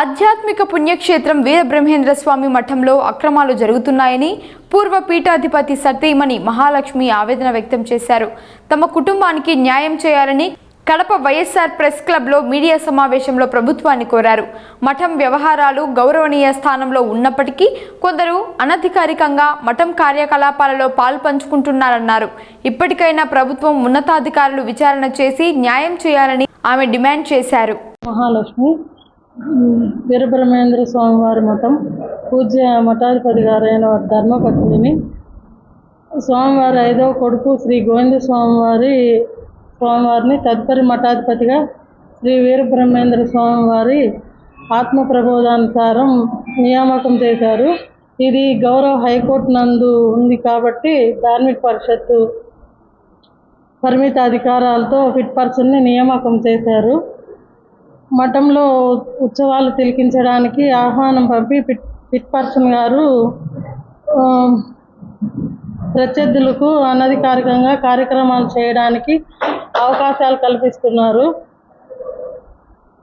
ఆధ్యాత్మిక పుణ్యక్షేత్రం వీరబ్రహ్మేంద్ర స్వామి మఠంలో అక్రమాలు జరుగుతున్నాయని పూర్వ పీఠాధిపతి సతీమణి మహాలక్ష్మి ఆవేదన వ్యక్తం చేశారు. తమ కుటుంబానికి న్యాయం చేయాలని కడప వైఎస్ఆర్ ప్రెస్ క్లబ్లో మీడియా సమావేశంలో ప్రభుత్వాన్ని కోరారు. మఠం వ్యవహారాలు గౌరవనీయ స్థానంలో ఉన్నప్పటికీ కొందరు అనధికారికంగా మఠం కార్యకలాపాలలో పాల్పంచుకుంటున్నారన్నారు. ఇప్పటికైనా ప్రభుత్వం ఉన్నతాధికారులు విచారణ చేసి న్యాయం చేయాలని ఆమె డిమాండ్ చేశారు. మహాలక్ష్మి ఉమ్, వీరబ్రహ్మేంద్ర స్వామివారి మఠం పూజ్య మఠాధిపతి గారైన ధర్మపత్నిని. స్వామివారి ఐదవ కొడుకు శ్రీ గోవింద స్వామివారి స్వామివారిని తదుపరి మఠాధిపతిగా శ్రీ వీరబ్రహ్మేంద్ర స్వామివారి ఆత్మ ప్రబోధానుసారం నియామకం చేశారు. ఇది గౌరవ హైకోర్టు నందు ఉంది కాబట్టి ధార్మిక పరిషత్తు పరిమిత అధికారాలతో ఫిట్ పర్సన్ని నియామకం చేశారు. మఠంలో ఉత్సవాలు తిలకించడానికి ఆహ్వానం పంపి పిట్ పిట్ పర్సన్ గారు ప్రత్యర్థులకు అనధికారికంగా కార్యక్రమాలు చేయడానికి అవకాశాలు కల్పిస్తున్నారు.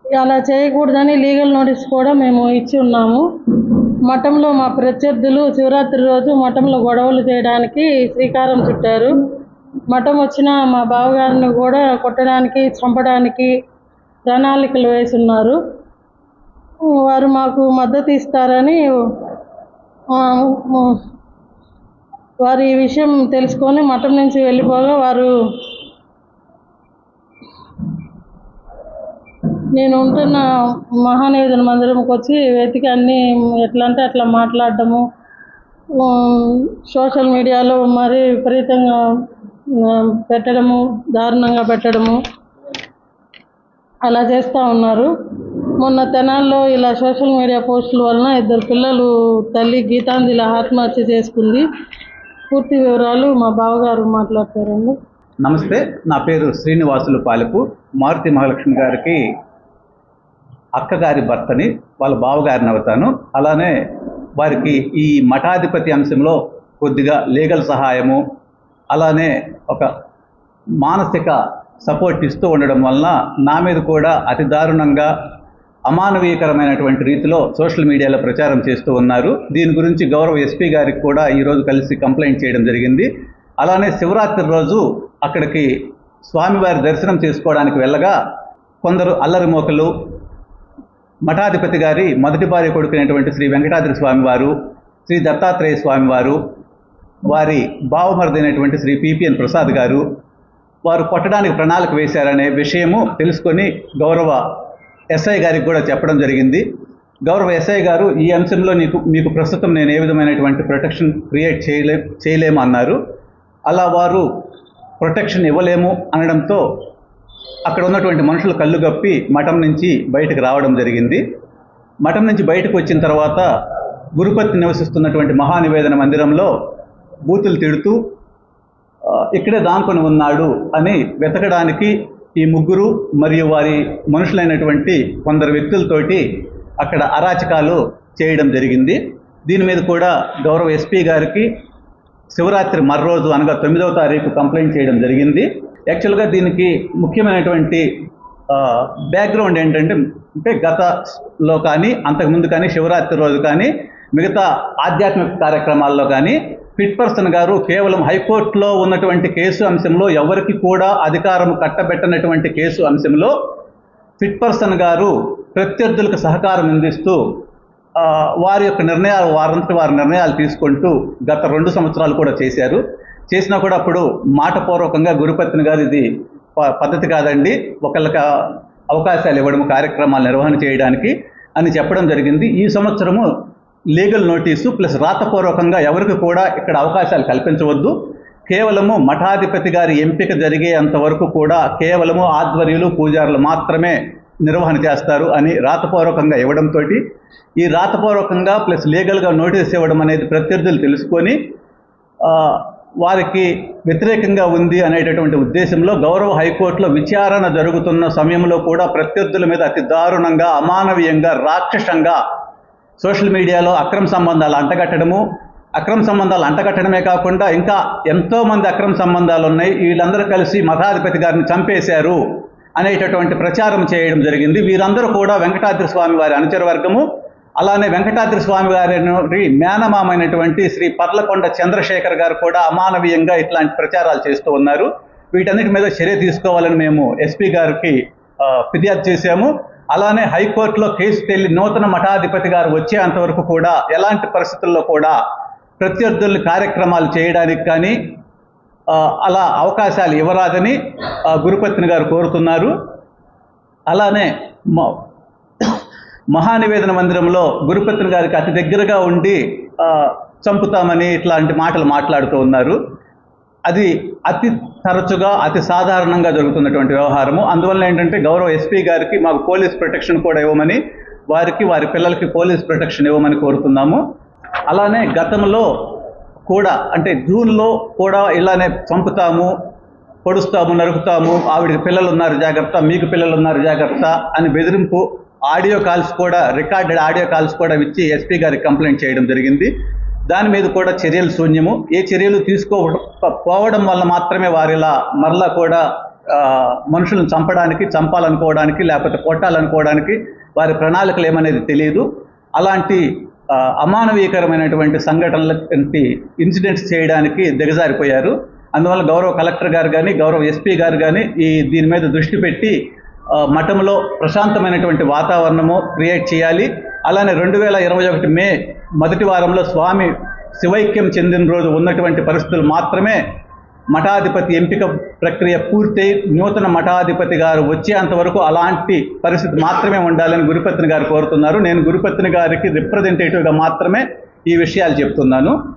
అలా చేయకూడదని లీగల్ నోటీస్ కూడా మేము ఇచ్చి ఉన్నాము. మఠంలో మా ప్రత్యర్థులు శివరాత్రి రోజు మఠంలో గొడవలు చేయడానికి శ్రీకారం చుట్టారు. మఠం వచ్చిన మా బావగారిని కూడా కొట్టడానికి చంపడానికి ప్రణాళికలు వేసున్నారు. వారు మాకు మద్దతు ఇస్తారని వారి వారు ఈ విషయం తెలుసుకొని మఠం నుంచి వెళ్ళిపోగా వారు నేను ఉంటున్న మహానివేదన మందిరంకి వచ్చి వెతికి అన్నీ ఎట్లా అంటే అట్లా మాట్లాడటము సోషల్ మీడియాలో మరి విపరీతంగా పెట్టడము దారుణంగా పెట్టడము. అలా చేస్తూ ఉన్నారు. మొన్న తెనాల్లో ఇలా సోషల్ మీడియా పోస్టుల వలన ఇద్దరు పిల్లలు తల్లి గీతాంజలి ఆత్మహత్య చేసుకుంది. పూర్తి వివరాలు మా బావగారు మాట్లాడతారండి. నమస్తే నా పేరు శ్రీనివాసులు పాలకు. మారుతి మహాలక్ష్మి గారికి అక్కగారి భర్తని వాళ్ళ బావగారిని అవుతాను. అలానే వారికి ఈ మఠాధిపతి అంశంలో కొద్దిగా లీగల్ సహాయము అలానే ఒక మానసిక సపోర్ట్ ఇస్తూ ఉండడం వలన నా మీద కూడా అతి దారుణంగా అమానవీయకరమైనటువంటి రీతిలో సోషల్ మీడియాలో ప్రచారం చేస్తూ ఉన్నారు. దీని గురించి గౌరవ ఎస్పీ గారికి కూడా ఈరోజు కలిసి కంప్లైంట్ చేయడం జరిగింది. అలానే శివరాత్రి రోజు అక్కడికి స్వామివారి దర్శనం చేసుకోవడానికి వెళ్ళగా కొందరు అల్లరిమోకలు మఠాధిపతి గారి మొదటి భార్య కొడుకునేటువంటి శ్రీ వెంకటాద్రి స్వామివారు శ్రీ దత్తాత్రేయ స్వామివారు వారి బావమరుదైనటువంటి శ్రీ పిపిఎన్ ప్రసాద్ గారు వారు కొట్టడానికి ప్రణాళిక వేశారనే విషయము తెలుసుకొని గౌరవ ఎస్ఐ గారికి కూడా చెప్పడం జరిగింది. గౌరవ ఎస్ఐ గారు ఈ అంశంలో నీకు మీకు ప్రస్తుతం నేను ఏ విధమైనటువంటి ప్రొటెక్షన్ క్రియేట్ చేయలే చేయలేము అన్నారు. అలా వారు ప్రొటెక్షన్ ఇవ్వలేము అనడంతో అక్కడ ఉన్నటువంటి మనుషులు కళ్ళు గప్పి మఠం నుంచి బయటకు రావడం జరిగింది. మఠం నుంచి బయటకు వచ్చిన తర్వాత గురుపతి నివసిస్తున్నటువంటి మహానివేదన మందిరంలో బూతులు తిడుతూ ఇక్కడే దానుకొని ఉన్నాడు అని వెతకడానికి ఈ ముగ్గురు మరియు వారి మనుషులైనటువంటి కొందరు వ్యక్తులతోటి అక్కడ అరాచకాలు చేయడం జరిగింది. దీని మీద కూడా గౌరవ ఎస్పీ గారికి శివరాత్రి మర్రోజు అనగా తొమ్మిదవ తారీఖు కంప్లైంట్ చేయడం జరిగింది. యాక్చువల్గా దీనికి ముఖ్యమైనటువంటి బ్యాక్గ్రౌండ్ ఏంటంటే అంటే గతలో కానీ అంతకుముందు కానీ శివరాత్రి రోజు కానీ మిగతా ఆధ్యాత్మిక కార్యక్రమాల్లో కానీ పిట్పర్సన్ గారు కేవలం హైకోర్టులో ఉన్నటువంటి కేసు అంశంలో ఎవరికి కూడా అధికారం కట్టబెట్టనటువంటి కేసు అంశంలో ఫిట్ పర్సన్ గారు ప్రత్యర్థులకు సహకారం అందిస్తూ వారి యొక్క నిర్ణయాలు వారంతటి వారి నిర్ణయాలు తీసుకుంటూ గత రెండు సంవత్సరాలు కూడా చేశారు. చేసినా కూడా అప్పుడు మాటపూర్వకంగా గురుపత్ని గారు ఇది ప- పద్ధతి కాదండి. ఒకళ్ళకి అవకాశాలు ఇవ్వడం కార్యక్రమాలు నిర్వహణ చేయడానికి అని చెప్పడం జరిగింది. ఈ సంవత్సరము లీగల్ నోటీసు ప్లస్ రాతపూర్వకంగా ఎవరికి కూడా ఇక్కడ అవకాశాలు కల్పించవద్దు. కేవలము మఠాధిపతి గారి ఎంపిక జరిగేంత వరకు కూడా కేవలము ఆధ్వర్యులు పూజారులు మాత్రమే నిర్వహణ చేస్తారు అని రాతపూర్వకంగా ఇవ్వడంతో ఈ రాతపూర్వకంగా ప్లస్ లీగల్గా నోటీస్ ఇవ్వడం అనేది ప్రత్యర్థులు తెలుసుకొని వారికి వ్యతిరేకంగా ఉంది అనేటటువంటి ఉద్దేశంలో గౌరవ హైకోర్టులో విచారణ జరుగుతున్న సమయంలో కూడా ప్రత్యర్థుల మీద అతి దారుణంగా అమానవీయంగా రాక్షసంగా సోషల్ మీడియాలో అక్రమ సంబంధాలు అంటగట్టడము అక్రమ సంబంధాలు అంటగట్టడమే కాకుండా ఇంకా ఎంతోమంది అక్రమ సంబంధాలు ఉన్నాయి. వీళ్ళందరూ కలిసి మఠాధిపతి గారిని చంపేశారు అనేటటువంటి ప్రచారం చేయడం జరిగింది. వీరందరూ కూడా వెంకటాద్రి స్వామి వారి అనుచర వర్గము. అలానే వెంకటాద్రి స్వామి వారి మేనమామైనటువంటి శ్రీ పర్లకొండ చంద్రశేఖర్ గారు కూడా అమానవీయంగా ఇట్లాంటి ప్రచారాలు చేస్తూ ఉన్నారు. వీటన్నిటి మీద చర్య తీసుకోవాలని మేము ఎస్పీ గారికి ఫిర్యాదు చేశాము. అలానే హైకోర్టులో కేసు తెల్లి నూతన మఠాధిపతి గారు వచ్చేంతవరకు కూడా ఎలాంటి పరిస్థితుల్లో కూడా ప్రత్యర్థుల్ని కార్యక్రమాలు చేయడానికి కానీ అలా అవకాశాలు ఇవ్వరాదని గురుపత్ని గారు కోరుతున్నారు. అలానే మ- మహానివేదన మందిరంలో గురుపత్ని గారికి అతి దగ్గరగా ఉండి చంపుతామని ఇట్లాంటి మాటలు మాట్లాడుతూ ఉన్నారు. అది అతి తరచుగా అతి సాధారణంగా జరుగుతున్నటువంటి వ్యవహారము. అందువల్ల ఏంటంటే గౌరవ ఎస్పీ గారికి మాకు పోలీస్ ప్రొటెక్షన్ కూడా ఇవ్వమని వారికి వారి పిల్లలకి పోలీస్ ప్రొటెక్షన్ ఇవ్వమని కోరుతున్నాము. అలానే గతంలో కూడా అంటే జూన్లో కూడా ఇలానే చంపుతాము పొడుస్తాము నరుకుతాము ఆవిడకి పిల్లలు ఉన్నారు జాగ్రత్త మీకు పిల్లలు ఉన్నారు జాగ్రత్త అని బెదిరింపు ఆడియో కాల్స్ కూడా రికార్డెడ్ ఆడియో కాల్స్ కూడా ఇచ్చి ఎస్పీ గారికి కంప్లైంట్ చేయడం జరిగింది. దాని మీద కూడా చర్యలు శూన్యము. ఏ చర్యలు తీసుకోకపోవడం వల్ల మాత్రమే వారిలా మరలా కూడా మనుషులను చంపడానికి చంపాలనుకోవడానికి లేకపోతే కొట్టాలనుకోవడానికి వారి ప్రణాళికలు ఏమనేది తెలియదు. అలాంటి అమానవీకరమైనటువంటి సంఘటనల సంఘటనలకి ఇన్సిడెంట్స్ చేయడానికి దిగజారిపోయారు. అందువల్ల గౌరవ కలెక్టర్ గారు కానీ గౌరవ ఎస్పీ గారు కానీ ఈ దీని మీద దృష్టి పెట్టి మఠంలో ప్రశాంతమైనటువంటి వాతావరణము క్రియేట్ చేయాలి. అలానే రెండు వేల ఇరవై ఒకటి మే మొదటి వారంలో స్వామి శివైక్యం చెందిన రోజు ఉన్నటువంటి పరిస్థితులు మాత్రమే మఠాధిపతి ఎంపిక ప్రక్రియ పూర్తయి నూతన మఠాధిపతి గారు వచ్చేంతవరకు అలాంటి పరిస్థితి మాత్రమే ఉండాలని గురుపత్ని గారు కోరుతున్నారు. నేను గురుపత్ని గారికి రిప్రజెంటేటివ్గా మాత్రమే ఈ విషయాలు చెప్తున్నాను.